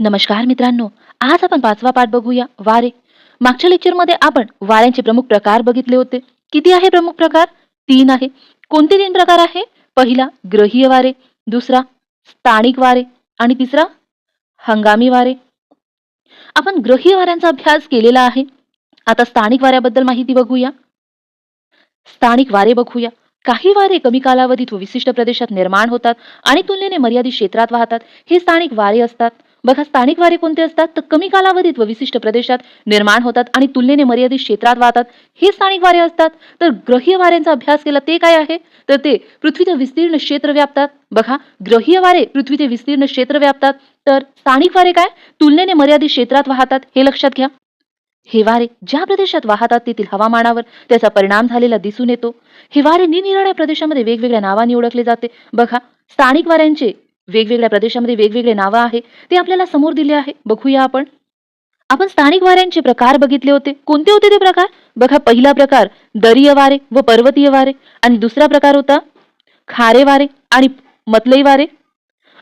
नमस्कार मित्रांनो आज आपण पाचवा पाठ बघूया वारे. मागच्या लेक्चरमध्ये आपण वाऱ्यांचे प्रमुख प्रकार बघितले होते. किती आहे प्रमुख प्रकार? तीन आहे. कोणते तीन प्रकार आहे? पहिला ग्रहीय वारे दुसरा स्थानिक वारे आणि तिसरा हंगामी वारे. आपण ग्रहीय वाऱ्यांचा अभ्यास केलेला आहे. आता स्थानिक वाऱ्याबद्दल माहिती बघूया. स्थानिक वारे बघूया. काही वारे कमी कालावधीत व विशिष्ट प्रदेशात निर्माण होतात आणि तुलनेने मर्यादित क्षेत्रात वाहतात. हे स्थानिक वारे असतात. बघा स्थानिक वारे कोणते असतात? तर कमी कालावधीत व विशिष्ट प्रदेशात निर्माण होतात आणि तुलनेने मर्यादित क्षेत्रात वाहतात. हे स्थानिक वारे असतात. तर ग्रहीय वाऱ्यांचा अभ्यास केला ते काय आहे? तर ते पृथ्वीचे विस्तीर्ण क्षेत्र व्यापतात. बघा ग्रहीय वारे पृथ्वीचे विस्तीर्ण क्षेत्र व्यापतात. तर स्थानिक वारे काय? तुलनेने मर्यादित क्षेत्रात वाहतात. हे लक्षात घ्या. हे वारे ज्या प्रदेशात वाहतात तेथील हवामानावर त्याचा परिणाम झालेला दिसून येतो. हे वारे निरनिराळ्या प्रदेशामध्ये वेगवेगळ्या नावाने ओळखले जाते. बघा स्थानिक वाऱ्यांचे वेगवेगळ्या प्रदेशामध्ये वेगवेगळे नावं आहे ते आपल्याला समोर दिले आहे. बघूया आपण. आपण स्थानिक वाऱ्यांचे प्रकार बघितले होते. कोणते होते ते प्रकार? बघा पहिला प्रकार दरीय वारे व पर्वतीय वारे. आणि दुसरा प्रकार होता खारे वारे आणि मतलई वारे.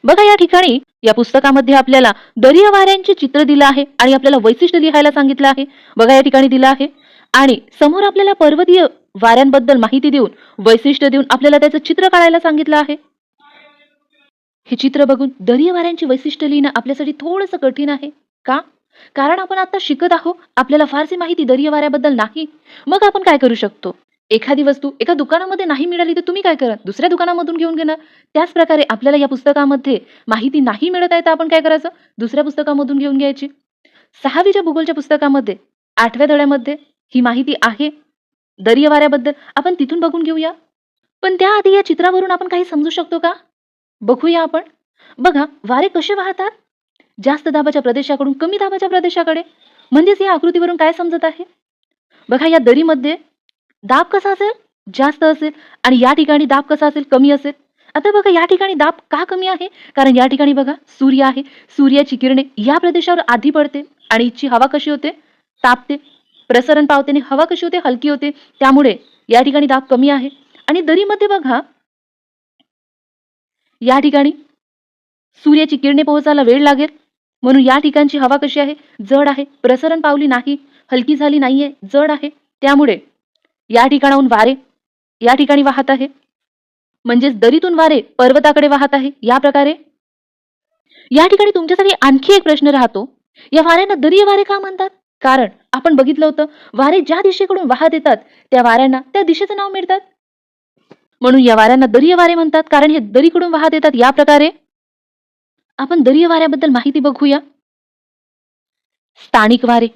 बघा या ठिकाणी या पुस्तकामध्ये आपल्याला दरीय वाऱ्यांचे चित्र दिलं आहे आणि आपल्याला वैशिष्ट्य लिहायला सांगितलं आहे. बघा या ठिकाणी दिलं आहे. आणि समोर आपल्याला पर्वतीय वाऱ्यांबद्दल माहिती देऊन वैशिष्ट्य देऊन आपल्याला त्याचं चित्र काढायला सांगितलं आहे. हे चित्र बघून दरीय वाऱ्यांची वैशिष्ट्य लिहिणं आपल्यासाठी थोडंसं कठीण आहे. का? कारण आपण आता शिकत आहोत आपल्याला फारशी माहिती दरीय वाऱ्याबद्दल नाही. मग आपण काय करू शकतो? एखादी वस्तू एका दुकानामध्ये नाही मिळाली तर तुम्ही काय करा दुसऱ्या दुकानामधून घेऊन घेणार त्याच प्रकारे आपल्याला या पुस्तकामध्ये माहिती नाही मिळत आहे तर आपण काय करायचं? दुसऱ्या पुस्तकामधून घेऊन घ्यायची. सहावीच्या भूगोलच्या पुस्तकामध्ये आठव्या धड्यामध्ये ही माहिती आहे. दर्यवाऱ्याबद्दल आपण तिथून बघून घेऊया. पण त्याआधी या चित्रावरून आपण काही समजू शकतो का? बघूया आपण. बघा वारे कसे वाहतात? जास्त दाबाच्या प्रदेशाकडून कमी दाबाच्या प्रदेशाकडे. म्हणजेच या आकृतीवरून काय समजत आहे? बघा या दरीमध्ये दाब कसा असेल? जास्त असेल. आणि या ठिकाणी दाब कसा असेल? कमी असेल. आता बघा या ठिकाणी दाब का कमी आहे? कारण या ठिकाणी बघा सूर्य आहे. सूर्याची किरणे या प्रदेशावर आधी पडते आणि इथची हवा कशी होते? तापते. प्रसरण पावते आणि हवा कशी होते? हलकी होते. त्यामुळे या ठिकाणी दाब कमी आहे. आणि दरीमध्ये बघा या ठिकाणी सूर्याची किरणे पोहोचायला वेळ लागेल. म्हणून या ठिकाणची हवा कशी आहे? जड आहे. प्रसरण पावली नाही. हलकी झाली नाहीये. जड आहे. त्यामुळे या ठिकाणाहून वारे या ठिकाणी वाहत आहे. म्हणजेच दरीतून वारे पर्वताकडे वाहत आहे. या प्रकारे. या ठिकाणी तुमच्यासाठी आणखी एक प्रश्न राहतो. या वाऱ्यांना दरीय वारे का म्हणतात? कारण आपण बघितलं होतं वारे ज्या दिशेकडून वाहत येतात त्या वाऱ्यांना त्या दिशेचं नाव मिळतात. म्हणून या वाऱ्यांना दरीय वारे म्हणतात. कारण हे दरीकडून वाहत येतात. या प्रकारे आपण दरीय वाऱ्याबद्दल माहिती बघूया. स्थानिक वारे.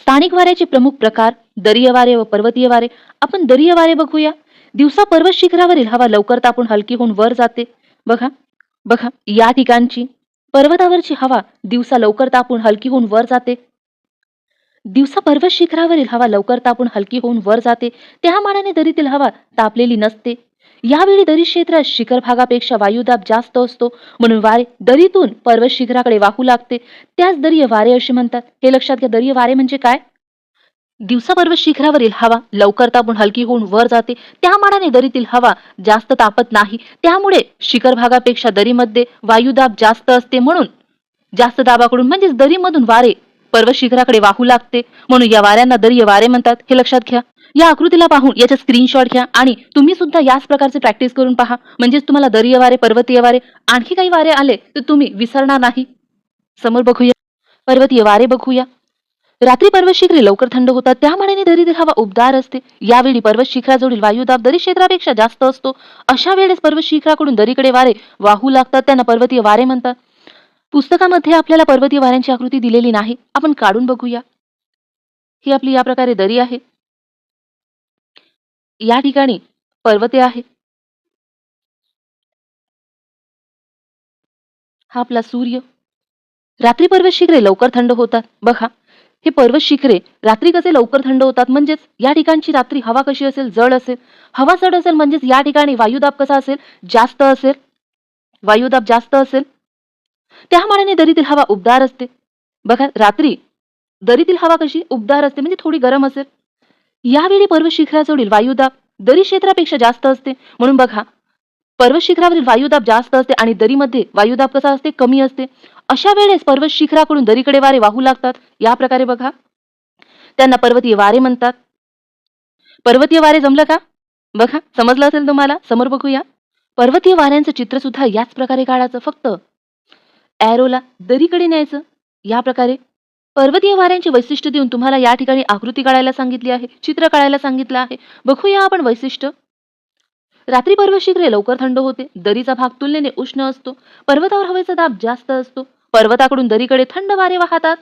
स्थानिक वाऱ्याचे प्रमुख प्रकार दरीय वारे व पर्वतीय वारे. आपण दरीय वारे बघूया. दिवसा पर्वत शिखरावरील हवा लवकर तापून हलकी होऊन वर जाते. बघा. बघा. या ठिकाणची पर्वतावरची हवा दिवसा लवकर तापून हलकी होऊन वर जाते. दिवसा पर्वत शिखरावरील हवा लवकर तापून हलकी होऊन वर जाते. त्या मानाने दरीतील हवा तापलेली नसते. यावेळी दरी क्षेत्रात शिखर भागापेक्षा वायुदाब जास्त असतो. म्हणून वारे दरीतून पर्वत शिखराकडे वाहू लागते. त्याच दरीय वारे असे म्हणतात. हे लक्षात घ्या दरीय वारे म्हणजे काय? दिवसा पर्वत शिखरावरील हवा लवकर तापून हलकी होऊन वर जाते. त्या मानाने दरीतील हवा जास्त तापत नाही. त्यामुळे शिखर भागापेक्षा दरीमध्ये वायुदाब जास्त असते म्हणून जास्त दाबाकडून म्हणजेच दरीमधून वारे पर्वत शिखराकडे वाहू लागते. म्हणून या वाऱ्यांना दरीय वारे म्हणतात. हे लक्षात घ्या. या आकृतीला पाहून याचा स्क्रीनशॉट घ्या आणि तुम्ही सुद्धा याच प्रकारचे प्रॅक्टिस करून पहा. म्हणजेच तुम्हाला दरीय वारे पर्वतीय वारे आणखी काही वारे आले तर तुम्ही विसरणार नाही. समोर बघूया. पर्वतीय वारे बघूया. रात्री पर्वत शिखरे लवकर थंड होतात. त्या मानाने दरीतील हवा उबदार असते. यावेळी पर्वत शिखराजवळील वायुदाब दरी क्षेत्रापेक्षा जास्त असतो. अशा वेळेस पर्वत शिखराकडून दरीकडे वारे वाहू लागतात. त्यांना पर्वतीय वारे म्हणतात. पुस्तकामध्ये आपल्याला पर्वतीय वाऱ्यांची आकृती दिलेली नाही. आपण काढून बघूया. ही आपली या प्रकारे दरी आहे. या ठिकाणी पर्वते आहे. हा आपला सूर्य. रात्री पर्वत शिखरे लवकर थंड होतात. बघा हे पर्वत शिखरे रात्री कसे लवकर थंड होतात? म्हणजेच या ठिकाणची रात्री हवा कशी असेल? जड असेल. हवा जड असेल म्हणजेच या ठिकाणी वायुदाब कसा असेल? जास्त असेल. वायुदाब जास्त असेल. त्या मानाने दरीतील हवा उबदार असते. बघा रात्री दरीतील हवा कशी उबदार असते म्हणजे थोडी गरम असेल. यावेळी पर्वत शिखराजवळील वायुदाब दरी क्षेत्रापेक्षा जास्त असते. म्हणून बघा पर्वत शिखरावरील वायुदाब जास्त असते आणि दरीमध्ये वायुदाब कसा असते कमी असते. अशा वेळेस पर्वत शिखराकडून दरीकडे वारे वाहू लागतात. या प्रकारे बघा. त्यांना पर्वतीय वारे म्हणतात. पर्वतीय वारे जमलं का? बघा समजलं असेल तुम्हाला? समोर बघूया. पर्वतीय वाऱ्यांचं चित्र सुद्धा याच प्रकारे काढायचं. फक्त ॲरोला दरीकडे न्यायचं? या प्रकारे? पर्वतीय वाऱ्यांचे वैशिष्ट्य देऊन तुम्हाला या ठिकाणी आकृती काढायला सांगितली आहे चित्र काढायला सांगितलं आहे. बघूया आपण वैशिष्ट्य. रात्री पर्वत शिखरे लवकर थंड होते. दरीचा भाग तुलनेने उष्ण असतो. पर्वतावर हवेचा दाब जास्त असतो. पर्वताकडून दरीकडे थंड वारे वाहतात.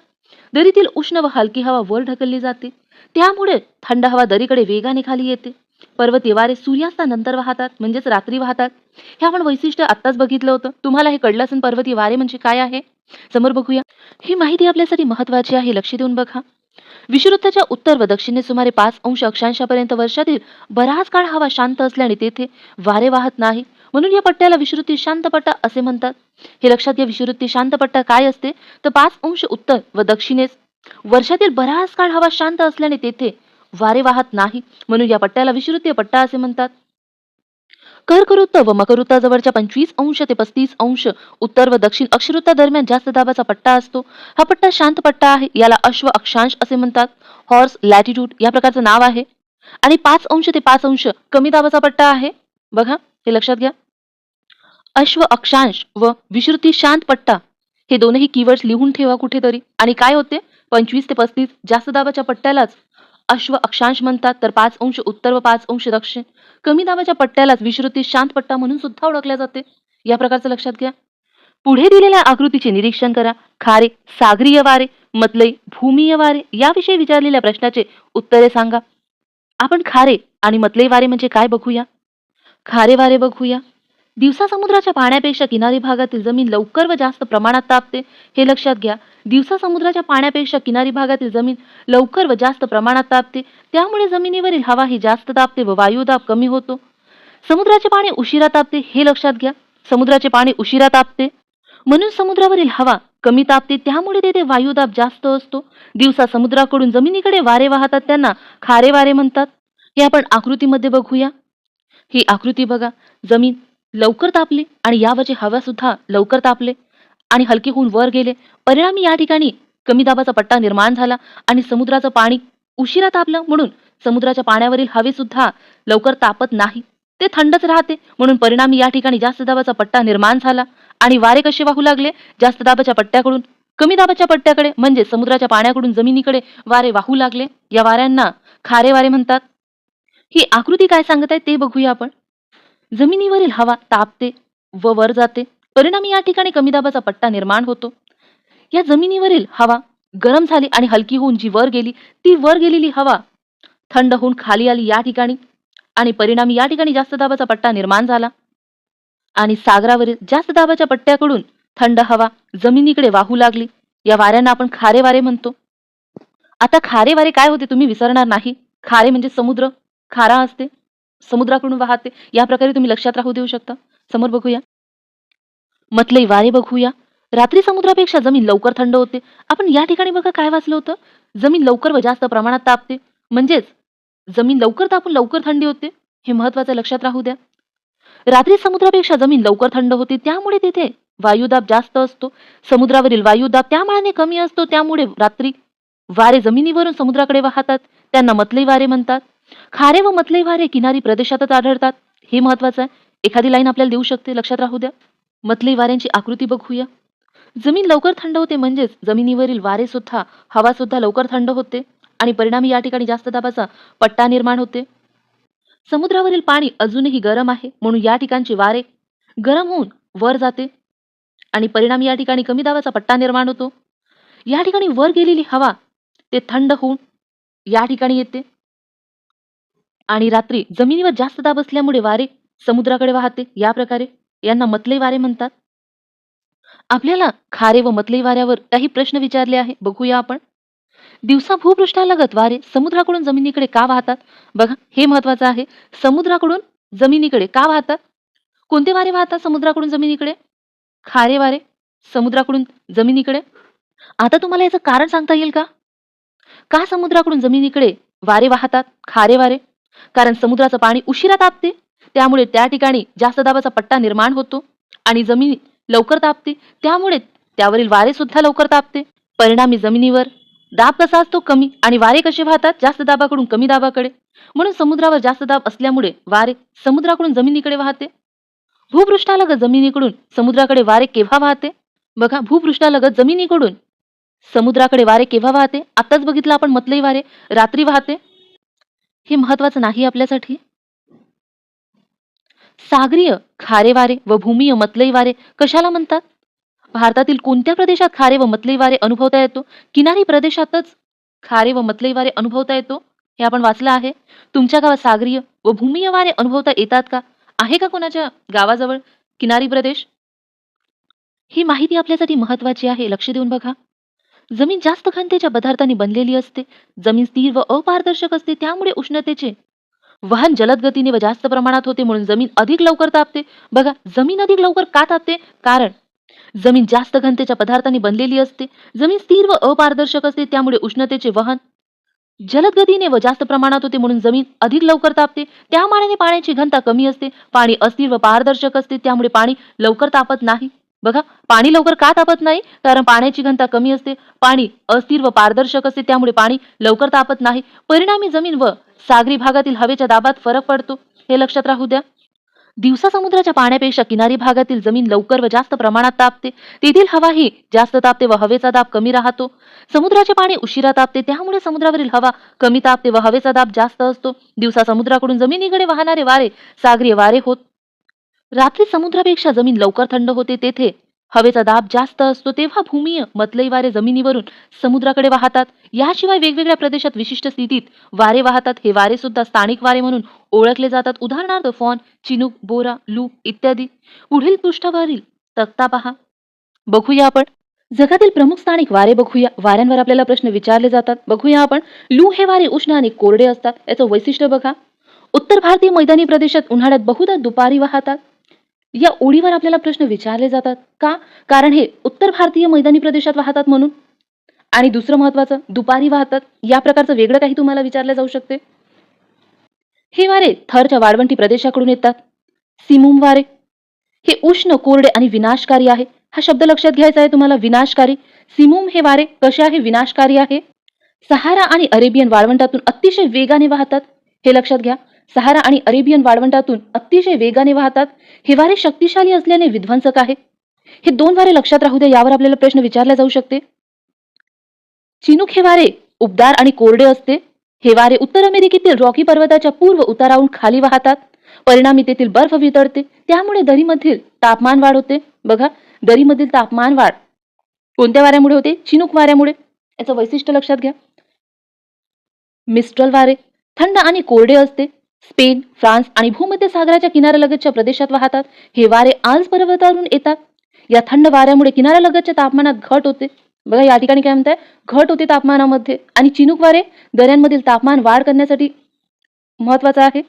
दरीतील उष्ण व हलकी हवा वर ढकलली जाते. त्यामुळे थंड हवा दरीकडे वेगाने खाली येते. पर्वतीय वारे सूर्यास्तानंतर वाहतात म्हणजेच रात्री वाहतात. हे आपण वैशिष्ट्य आत्ताच बघितलं होतं. तुम्हाला हे कळलं असेल पर्वती वारे म्हणजे काय आहे? समोर बघूया. ही माहिती आपल्यासाठी महत्वाची आहे लक्ष देऊन बघा. विषुवृत्ताच्या उत्तर व दक्षिणे सुमारे पाच अंश अक्षांशापर्यंत वर्षातील बराच काळ हवा शांत असल्याने तेथे वारे वाहत नाही. म्हणून या पट्ट्याला विषुवृत्ती शांत पट्टा असे म्हणतात. हे लक्षात घ्या विषुवृत्ती शांत पट्टा काय असते? तर पाच अंश उत्तर व दक्षिणेस. वर्षातील बराच काळ हवा शांत असल्याने तेथे वारे वाहत नाही. म्हणून या पट्ट्याला विषुवृत्तीय पट्टा असे म्हणतात. कर्कवृत्त व मकरवृत्ताजवळच्या पंचवीस अंश ते पस्तीस अंश. उत्तर व दक्षिण अक्षवृत्ता दरम्यान जास्त दाबाचा पट्टा असतो. हा पट्टा शांत पट्टा आहे याला अश्व अक्षांश असे म्हणतात. हॉर्स लॅटिट्यूड या प्रकारचं नाव आहे. आणि पाच अंश ते पाच अंश कमी दाबाचा पट्टा आहे. बघा हे लक्षात घ्या. अश्व अक्षांश व विश्रुती शांत पट्टा हे दोनही कीवर्ड्स लिहून ठेवा कुठेतरी. आणि काय होते? पंचवीस ते पस्तीस जास्त दाबाच्या पट्ट्यालाच अश्व अक्षांश म्हणतात. तर पाच अंश उत्तर व पाच अंश दक्षिण. कमी दाबाच्या पट्ट्यालाच विश्रुती शांत पट्टा म्हणून सुद्धा ओळखल्या जाते. या प्रकारचं लक्षात घ्या. पुढे दिलेल्या आकृतीचे निरीक्षण करा. खारे सागरीय वारे मतलई भूमीय वारे याविषयी विचारलेल्या प्रश्नाचे उत्तरे सांगा. आपण खारे आणि मतलई वारे म्हणजे काय बघूया? खारे वारे बघूया. दिवसा समुद्राच्या पाण्यापेक्षा किनारी भागातील जमीन लवकर व जास्त प्रमाणात तापते. हे लक्षात घ्या. दिवसा समुद्राच्या पाण्यापेक्षा किनारी भागातील जमीन लवकर व जास्त प्रमाणात तापते. त्यामुळे जमिनीवरील हवा ही जास्त तापते व वायुदाब कमी होतो. समुद्राचे पाणी उशिरा तापते हे लक्षात घ्या. समुद्राचे पाणी उशिरा तापते. म्हणून समुद्रावरील हवा कमी तापते त्यामुळे तेथे वायुदाब जास्त असतो. दिवसा समुद्राकडून जमिनीकडे वारे वाहतात त्यांना खारे वारे म्हणतात. हे आपण आकृतीमध्ये बघूया. ही आकृती बघा. जमीन लवकर तापले आणि यावरची हवा सुद्धा लवकर तापले आणि हलके होऊन वर गेले. परिणामी या ठिकाणी कमी दाबाचा पट्टा निर्माण झाला आणि समुद्राचं पाणी उशिरा तापलं म्हणून समुद्राच्या पाण्यावरील हवे सुद्धा लवकर तापत नाही. ते थंडच राहते म्हणून परिणामी या ठिकाणी जास्त दाबाचा पट्टा निर्माण झाला आणि वारे कसे वाहू लागले? जास्त दाबाच्या पट्ट्याकडून कमी दाबाच्या पट्ट्याकडे म्हणजे समुद्राच्या पाण्याकडून जमिनीकडे वारे वाहू लागले. या वाऱ्यांना खारे वारे म्हणतात. ही आकृती काय सांगत आहे ते बघूया आपण. जमिनीवरील हवा तापते व वर जाते. परिणामी या ठिकाणी कमी दाबाचा पट्टा निर्माण होतो. या जमिनीवरील हवा गरम झाली आणि हलकी होऊन जी वर गेली ती वर गेलेली हवा थंड होऊन खाली आली या ठिकाणी आणि परिणामी या ठिकाणी जास्त दाबाचा पट्टा निर्माण झाला. आणि सागरावरील जास्त दाबाच्या पट्ट्याकडून थंड हवा जमिनीकडे वाहू लागली. या वाऱ्यांना आपण खारे वारे म्हणतो. आता खारे वारे काय होते तुम्ही विसरणार नाही. खारे म्हणजे समुद्र. खारा असते. समुद्राकडून वाहते. या प्रकारे तुम्ही लक्षात राहू देऊ शकता. समोर बघूया. मतलई वारे बघूया. रात्री समुद्रापेक्षा जमीन लवकर थंड होते. आपण या ठिकाणी बघा काय वाचलं होतं? जमीन लवकर व जास्त प्रमाणात तापते. म्हणजेच जमीन लवकर तापून लवकर थंडी होते. हे महत्वाचं लक्षात राहू द्या. रात्री समुद्रापेक्षा जमीन लवकर थंड होते. त्यामुळे तिथे वायुदाब जास्त असतो. समुद्रावरील वायुदाब त्या मानाने कमी असतो. त्यामुळे रात्री वारे जमिनीवरून समुद्राकडे वाहतात. त्यांना मतलई वारे म्हणतात. खारे व मतले वारे किनारी प्रदेशातच आढळतात. हे महत्वाचं आहे. एखादी लाईन आपल्याला देऊ शकते. लक्षात राहू द्या. मतले वाऱ्यांची आकृती बघूया. जमीन लवकर थंड होते म्हणजेच जमिनीवरील वारे सुद्धा हवा सुद्धा लवकर थंड होते आणि परिणामी या ठिकाणी जास्त दाबाचा पट्टा निर्माण होते. समुद्रावरील पाणी अजूनही गरम आहे म्हणून या ठिकाणचे वारे गरम होऊन वर जाते आणि परिणामी या ठिकाणी कमी दाबाचा पट्टा निर्माण होतो. या ठिकाणी वर गेलेली हवा ते थंड होऊन या ठिकाणी येते. आणि रात्री जमिनीवर जास्त दाब असल्यामुळे वारे समुद्राकडे वाहते. या प्रकारे यांना मतलई वारे म्हणतात. आपल्याला खारे व मतलई वाऱ्यावर काही प्रश्न विचारले आहे बघूया आपण. दिवसा भूपृष्ठालगत वारे समुद्राकडून जमिनीकडे का वाहतात? बघा हे महत्वाचं आहे. समुद्राकडून जमिनीकडे का वाहतात? कोणते वारे वाहतात समुद्राकडून जमिनीकडे? खारे वारे समुद्राकडून जमिनीकडे? आता तुम्हाला याचं कारण सांगता येईल का? का समुद्राकडून जमिनीकडे वारे वाहतात? खारे वारे? कारण समुद्राचं पाणी उशिरा तापते. त्यामुळे त्या ठिकाणी जास्त दाबाचा पट्टा निर्माण होतो आणि जमीन लवकर तापते. त्यामुळे त्यावरील वारे सुद्धा लवकर तापते. परिणामी जमिनीवर दाब कसा असतो कमी आणि वारे कसे वाहतात? जास्त दाबाकडून कमी दाबाकडे. म्हणून समुद्रावर जास्त दाब असल्यामुळे वारे समुद्राकडून जमिनीकडे वाहते. भूपृष्ठालगत जमिनीकडून समुद्राकडे वारे केव्हा वाहते? बघा भूपृष्ठालगत जमिनीकडून समुद्राकडे वारे केव्हा वाहते? आताच बघितलं आपण मतलई वारे. रात्री वाहते. हे महत्वाचं नाही आपल्यासाठी? सागरीय खारे वारे व भूमीय मतलई वारे कशाला म्हणतात? भारतातील कोणत्या प्रदेशात खारे व मतलई वारे अनुभवता येतो? किनारी प्रदेशातच खारे व मतलई वारे अनुभवता येतो? हे आपण वाचलं आहे. तुमच्या गावात सागरीय व भूमीय वारे अनुभवता येतात का? आहे का कोणाच्या गावाजवळ किनारी प्रदेश? ही माहिती आपल्यासाठी महत्वाची आहे. लक्ष देऊन बघा. जमीन जास्त घनतेच्या पदार्थांनी बनलेली असते. जमीन स्थिर व अपारदर्शक असते त्यामुळे उष्णतेचे वहन जलद गतीने व जास्त प्रमाणात होते म्हणून जमीन अधिक लवकर तापते. बघा जमीन अधिक लवकर का तापते? कारण जमीन जास्त घनतेच्या पदार्थांनी बनलेली असते. जमीन स्थिर व अपारदर्शक असते त्यामुळे उष्णतेचे वहन जलद गतीने व जास्त प्रमाणात होते म्हणून जमीन अधिक लवकर तापते. त्या मानाने पाण्याची घनता कमी असते. पाणी अस्थिर व पारदर्शक असते त्यामुळे पाणी लवकर तापत नाही. बघा पाणी लवकर का तापत नाही? कारण पाण्याची घनता कमी असते. पाणी अस्थिर व पारदर्शक असते त्यामुळे पाणी लवकर तापत नाही. परिणामी जमीन व सागरी भागातील हवेच्या दाबात फरक पडतो. हे लक्षात राहू द्या. दिवसा समुद्राच्या पाण्यापेक्षा किनारी भागातील जमीन लवकर व जास्त प्रमाणात तापते. तेथील हवा ही जास्त तापते व हवेचा दाब कमी राहतो. समुद्राचे पाणी उशिरा तापते त्यामुळे समुद्रावरील हवा कमी तापते व हवेचा दाब जास्त असतो. दिवसा समुद्राकडून जमिनीकडे वाहणारे वारे सागरीय वारे होत रात्री समुद्रापेक्षा जमीन लवकर थंड होते तेथे. हवेचा दाब जास्त असतो तेव्हा भूमीय मतलई वारे जमिनीवरून समुद्राकडे वाहतात. याशिवाय वेगवेगळ्या प्रदेशात विशिष्ट स्थितीत वारे वाहतात. हे वारे सुद्धा स्थानिक वारे म्हणून ओळखले जातात. उदाहरणार्थ फॉन चिनूक बोरा लू इत्यादी. पुढील पृष्ठावरील तक्ता पहा. बघूया आपण. जगातील प्रमुख स्थानिक वारे बघूया. वाऱ्यांवर आपल्याला प्रश्न विचारले जातात. बघूया आपण. लू हे वारे उष्ण आणि कोरडे असतात. याचं वैशिष्ट्य बघा. उत्तर भारतीय मैदानी प्रदेशात उन्हाळ्यात बहुधा दुपारी वाहतात. या ओळीवर आपल्याला प्रश्न विचारले जातात. का? कारण हे उत्तर भारतीय मैदानी प्रदेशात वाहतात म्हणून. आणि दुसरं महत्वाचं दुपारी वाहतात. या प्रकारचं वेगळं काही तुम्हाला विचारलं जाऊ शकते. हे वारे थरच्या वाळवंटी प्रदेशाकडून येतात. सिमुम वारे. हे उष्ण कोरडे आणि विनाशकारी आहे. हा शब्द लक्षात घ्यायचा आहे तुम्हाला? विनाशकारी. सिमुम हे वारे कसे आहे? विनाशकारी आहे. सहारा आणि अरेबियन वाळवंटातून अतिशय वेगाने वाहतात. हे लक्षात घ्या. सहारा आणि अरेबियन वाळवंटातून अतिशय वेगाने वाहतात हे वारे शक्तिशाली असल्याने विध्वंसक आहे. हे दोन वारे लक्षात राहू द्या यावर आपल्याला प्रश्न विचारला जाऊ शकते. चिनूक हे वारे उबदार आणि कोरडे असते. हे वारे उत्तर अमेरिकेतील रॉकी पर्वताच्या पूर्व उताराहून खाली वाहतात. परिणामी तेथील बर्फ वितळते. त्यामुळे दरीमधील तापमान वाढ होते बघा दरीमधील तापमान वाढ कोणत्या वाऱ्यामुळे होते? चिनूक वाऱ्यामुळे. याचं वैशिष्ट्य लक्षात घ्या. मिस्ट्रल वारे थंड आणि कोरडे असते. स्पेन फ्रान्स आणि भूमध्य सागराच्या किनाऱ्यालगतच्या प्रदेशात वाहतात. हे वारे आज पर्वतावरून येतात. या थंड वाऱ्यामुळे किनाऱ्यालगतच्या तापमानात घट होते. बघा या ठिकाणी काय म्हणताय? घट होते तापमानामध्ये. आणि चिनूक वारे दऱ्यांमधील तापमान वाढ करण्यासाठी महत्वाचं आहे.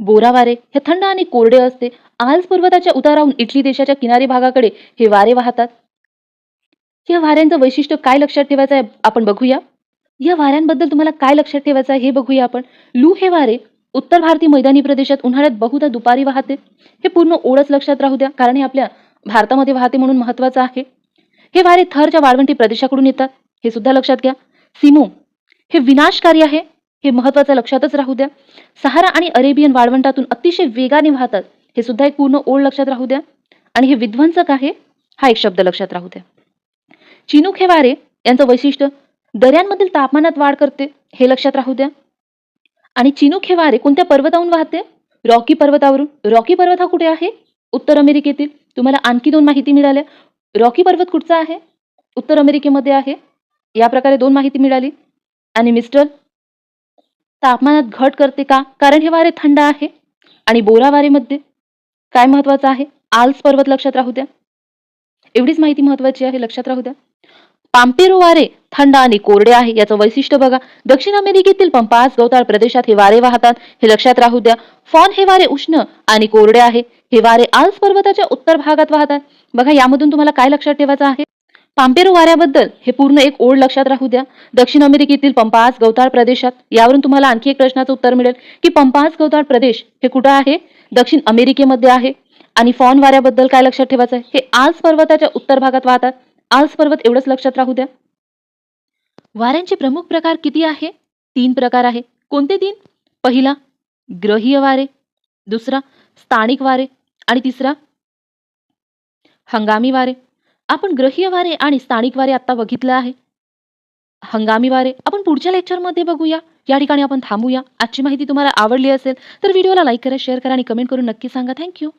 बोरा वारे हे थंड आणि कोरडे असते. आल्स पर्वताच्या उताराहून इटली देशाच्या किनारी भागाकडे हे वारे वाहतात. या वाऱ्यांचं वैशिष्ट्य काय लक्षात ठेवायचं आहे आपण बघूया. या वाऱ्यांबद्दल तुम्हाला काय लक्षात ठेवायचं आहे हे बघूया आपण. लू हे वारे उत्तर भारतीय मैदानी प्रदेशात उन्हाळ्यात बहुधा दुपारी वाहते. हे पूर्ण ओळच लक्षात राहू द्या कारण हे आपल्या भारतामध्ये वाहते म्हणून महत्वाचं आहे. हे वारे थरच्या वाळवंटी प्रदेशाकडून येतात हे सुद्धा लक्षात घ्या. सिमो हे विनाशकारी आहे हे महत्वाचं लक्षातच राहू द्या. सहारा आणि अरेबियन वाळवंटातून अतिशय वेगाने वाहतात हे सुद्धा एक पूर्ण ओळ लक्षात राहू द्या. आणि हे विध्वंसक आहे हा एक शब्द लक्षात राहू द्या. चिनूक हे वारे यांचं वैशिष्ट्य दऱ्यांमधील तापमानात वाढ करते हे लक्षात राहू द्या. आणि चिनूक हे वारे कोणत्या पर्वताहून वाहते? रॉकी पर्वतावरून. रॉकी पर्वत हा कुठे आहे? उत्तर अमेरिकेतील. तुम्हाला आणखी दोन माहिती मिळाल्या. रॉकी पर्वत कुठचा आहे? उत्तर अमेरिकेमध्ये आहे. या प्रकारे दोन माहिती मिळाली. आणि मिस्टर तापमानात घट करते का? कारण हे वारे थंड आहे. आणि बोरा वारेमध्ये काय महत्वाचं आहे? आल्स पर्वत लक्षात राहू द्या. एवढीच माहिती महत्वाची आहे लक्षात राहू द्या. पाम्पेरो वारे थंड आणि कोरडे आहे याचं वैशिष्ट्य बघा. दक्षिण अमेरिकेतील पंपास गवताळ प्रदेशात हे वारे वाहतात. हे लक्षात राहू द्या फॉन हे वारे उष्ण आणि कोरडे आहे. हे वारे आल्स पर्वताच्या उत्तर भागात वाहतात. बघा यामधून तुम्हाला काय लक्षात ठेवायचं आहे? पाम्पेरो वाऱ्याबद्दल हे पूर्ण एक ओढ लक्षात राहू द्या. दक्षिण अमेरिकेतील पंपास गवताळ प्रदेशात यावरून तुम्हाला आणखी एक प्रश्नाचं उत्तर मिळेल की पंपास गवताळ प्रदेश हे कुठं आहे? दक्षिण अमेरिकेमध्ये आहे. आणि फॉन वाऱ्याबद्दल काय लक्षात ठेवायचं आहे? हे आल्स पर्वताच्या उत्तर भागात वाहतात. आज पर्वत एवढंच लक्षात राहू द्या. वाऱ्यांचे प्रमुख प्रकार किती आहे? तीन प्रकार आहे. कोणते तीन? पहिला ग्रहीय वारे. दुसरा स्थानिक वारे. आणि तिसरा हंगामी वारे. आपण ग्रहीय वारे आणि स्थानिक वारे आता बघितलं आहे. हंगामी वारे. आपण पुढच्या लेक्चरमध्ये बघूया. या ठिकाणी आपण थांबूया. आजची माहिती तुम्हाला आवडली असेल तर व्हिडिओला लाईक करा शेअर करा आणि कमेंट करून नक्की सांगा. थँक्यू